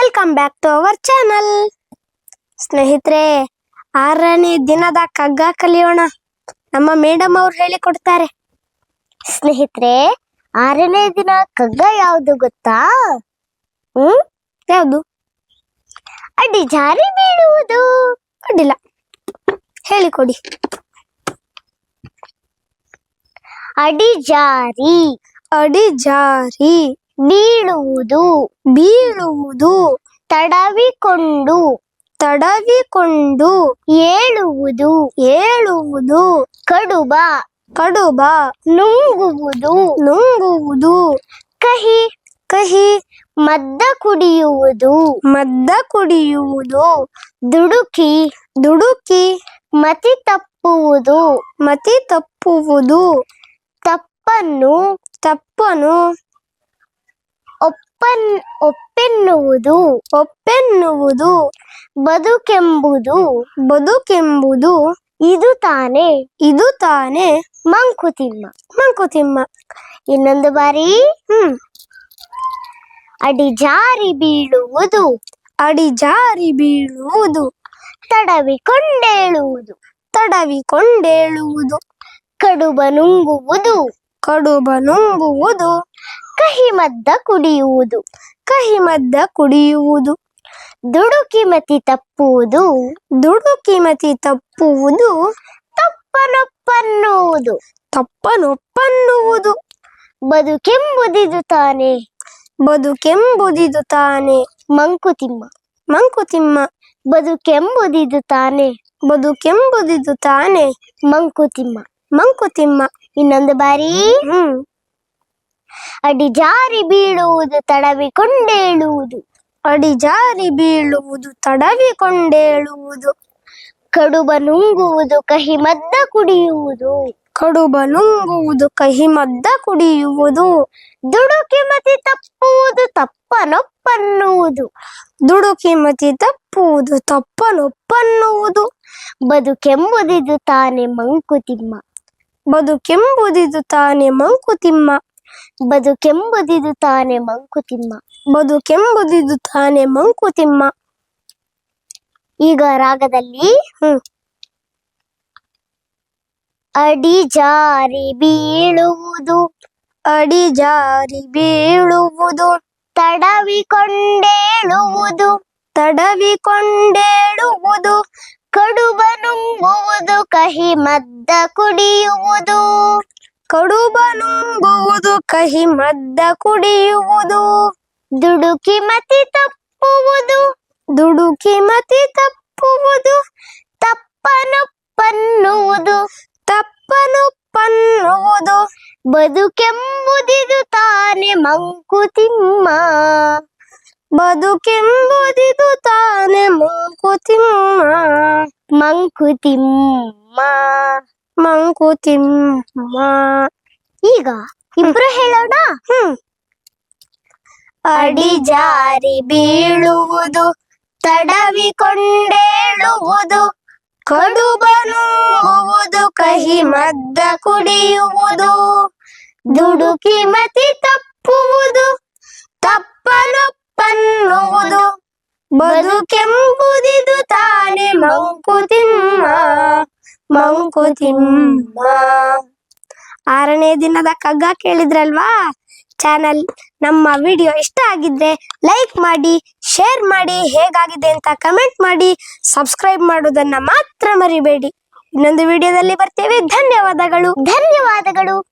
Welcome back to our channel ಸ್ನೇಹಿತರೆ, ಆರನೇ ದಿನದ ಕಗ್ಗ ಕಲಿಯೋಣ. ನಮ್ಮ ಮೇಡಮ್ ಅವ್ರು ಹೇಳಿಕೊಡ್ತಾರೆ. ಸ್ನೇಹಿತರೆ, ಆರನೇ ದಿನ ಕಗ್ಗ ಯಾವುದು ಗೊತ್ತಾ? ಹ್ಮ್? ಯಾವುದು? ಅಡಿ ಜಾರಿ ಬೀಳುವುದು. ಅಡ್ಡಿಲ್ಲ. ಹೇಳಿಕೊಡಿ. ಅಡಿ ಜಾರಿ. ಅಡಿ ಜಾರಿ. ಬೀಳುವುದು ಬೀಳುವುದು, ತಡವಿಕೊಂಡು ತಡವಿಕೊಂಡು ಏಳುವುದು ಏಳುವುದು, ಕಡುಬ ಕಡುಬ, ನುಂಗುವುದು ನುಂಗುವುದು, ಕಹಿ ಕಹಿ, ಮದ್ದ ಕುಡಿಯುವುದು ಮದ್ದ ಕುಡಿಯುವುದು, ದುಡುಕಿ ದುಡುಕಿ, ಮತಿ ತಪ್ಪುವುದು ಮತಿ ತಪ್ಪುವುದು, ತಪ್ಪನ್ನು, ತಪ್ಪನು ಒಪ್ಪನ್, ಒಪ್ಪೆನ್ನುವುದು ಒಪ್ಪೆನ್ನುವುದು ಬದುಕೆಂಬುದು ಬದುಕೆಂಬುದು ಇದು ತಾನೆ ಇದು ತಾನೆ ಮಂಕುತಿಮ್ಮ ಮಂಕುತಿಮ್ಮ. ಇನ್ನೊಂದು ಬಾರಿ, ಹ್ಮ್. ಅಡಿಜಾರಿ ಬೀಳುವುದು ಅಡಿಜಾರಿ ಬೀಳುವುದು ತಡವಿಕೊಂಡೇಳುವುದು ತಡವಿಕೊಂಡೇಳುವುದು ಕಡುಬ ನುಂಗುವುದು ಕಡುಬ ನುಂಗುವುದು ಕಹಿ ಮದ್ದ ಕುಡಿಯುವುದು. ಕಹಿ ಮದ್ದ ಕುಡಿಯುವುದು. ದುಡುಕಿ ಮತಿ ತಪ್ಪುವುದು. ದುಡುಕಿ ಮತಿ ತಪ್ಪುವುದು. ತಪ್ಪನೊಪ್ಪನ್ನುವುದು. ತಪ್ಪನೊಪ್ಪನ್ನುವುದು. ಬದುಕೆಂಬುದಿದು ತಾನೆ. ಬದುಕೆಂಬುದಿದು ತಾನೆ. ಮಂಕುತಿಮ್ಮ ಮಂಕುತಿಮ್ಮ ಬದುಕೆಂಬುದಿದು ತಾನೆ. ಬದುಕೆಂಬುದಿದು ತಾನೆ. ಮಂಕುತಿಮ್ಮ ಮಂಕುತಿಮ್ಮ ಇನ್ನೊಂದು ಬಾರಿ. ಹ್ಮ್. ಅಡಿ ಜಾರಿ ಬೀಳುವುದು ತಡವಿಕೊಂಡೇಳುವುದು. ಅಡಿ ಜಾರಿ ಬೀಳುವುದು ತಡವಿಕೊಂಡೇಳುವುದು. ಕಡುಬ ನುಂಗುವುದು ಕಹಿ ಮದ್ದ ಕುಡಿಯುವುದು. ಕಡುಬ ನುಂಗುವುದು ಕಹಿ ಮದ್ದ ಕುಡಿಯುವುದು. ದುಡುಕಿ ಮತಿ ತಪ್ಪುವುದು ತಪ್ಪನೊಪ್ಪನ್ನುವುದು. ದುಡುಕಿ ಮತಿ ತಪ್ಪುವುದು ತಪ್ಪನೊಪ್ಪನ್ನುವುದು. ಬದುಕೆಂಬುದಿದು ತಾನೆ ಮಂಕುತಿಮ್ಮ. ಬದುಕೆಂಬುದಿದು ತಾನೆ ಮಂಕುತಿಮ್ಮ. ಬದುಕೆಂಬುದಿದು ತಾನೆ ಮಂಕುತಿಮ್ಮ ಬದುಕೆಂಬುದಿದು ತಾನೆ ಮಂಕುತಿಮ್ಮ ಈಗ ರಾಗದಲ್ಲಿ, ಹ್ಮ್. ಅಡಿ ಜಾರಿ ಬೀಳುವುದು. ಅಡಿ ಜಾರಿ ಬೀಳುವುದು. ತಡವಿಕೊಂಡೇಳುವುದು ತಡವಿಕೊಂಡೇಳುವುದು ಕಡುಬ ನುಂಗುವುದು ಕಹಿ ಮದ್ದ ಕುಡಿಯುವುದು. ಕಡುಬ ನುಂಗುವುದು ಕಹಿ ಮದ್ದ ಕುಡಿಯುವುದು. ದುಡುಕಿ ಮತಿ ತಪ್ಪುವುದು, ದುಡುಕಿ ಮತಿ ತಪ್ಪುವುದು. ತಪ್ಪನೊಪ್ಪನ್ನುವುದು ತಪ್ಪನೊಪ್ಪನ್ನುವುದು. ಬದುಕೆಂಬುದಿದು ತಾನೆ ಮಂಕುತಿಮ್ಮ. ಬದುಕೆಂಬುದಿದು ತಾನೆ ಮಂಕುತಿಮ್ಮ. ಮಂಕುತಿಮ್ಮ. ಮಂಕುತಿಮ್ಮ. ಈಗ ಇಬ್ರು ಹೇಳೋಣ? ಹ್ಮ್. ಅಡಿ ಜಾರಿ ಬೀಳುವುದು ತಡವಿಕೊಂಡೇಳುವುದು ಕಡುಬ ನುಂಗುವುದು ಕಹಿ ಮದ್ದ ಕುಡಿಯುವುದು ದುಡುಕಿ ಮತಿ ತಪ್ಪುವುದು ತಪ್ಪನೊಪ್ಪನ್ನುವುದು ಬದುಕೆಂಬುದಿದು ತಾನೆ ಮಂಕುತಿಮ್ಮ. ಮಂಕುತಿಮ್ಮ. ಆರನೇ ದಿನದ ಕಗ್ಗ ಕೇಳಿದ್ರಲ್ವಾ? ಚಾನಲ್, ನಮ್ಮ ವಿಡಿಯೋ ಇಷ್ಟ ಆಗಿದ್ರೆ ಲೈಕ್ ಮಾಡಿ, ಶೇರ್ ಮಾಡಿ, ಹೇಗಾಗಿದೆ ಅಂತ ಕಮೆಂಟ್ ಮಾಡಿ, ಸಬ್ಸ್ಕ್ರೈಬ್ ಮಾಡೋದನ್ನ ಮಾತ್ರ ಮರಿಬೇಡಿ. ಇನ್ನೊಂದು ವಿಡಿಯೋದಲ್ಲಿ ಬರ್ತೇವೆ. ಧನ್ಯವಾದಗಳು. ಧನ್ಯವಾದಗಳು.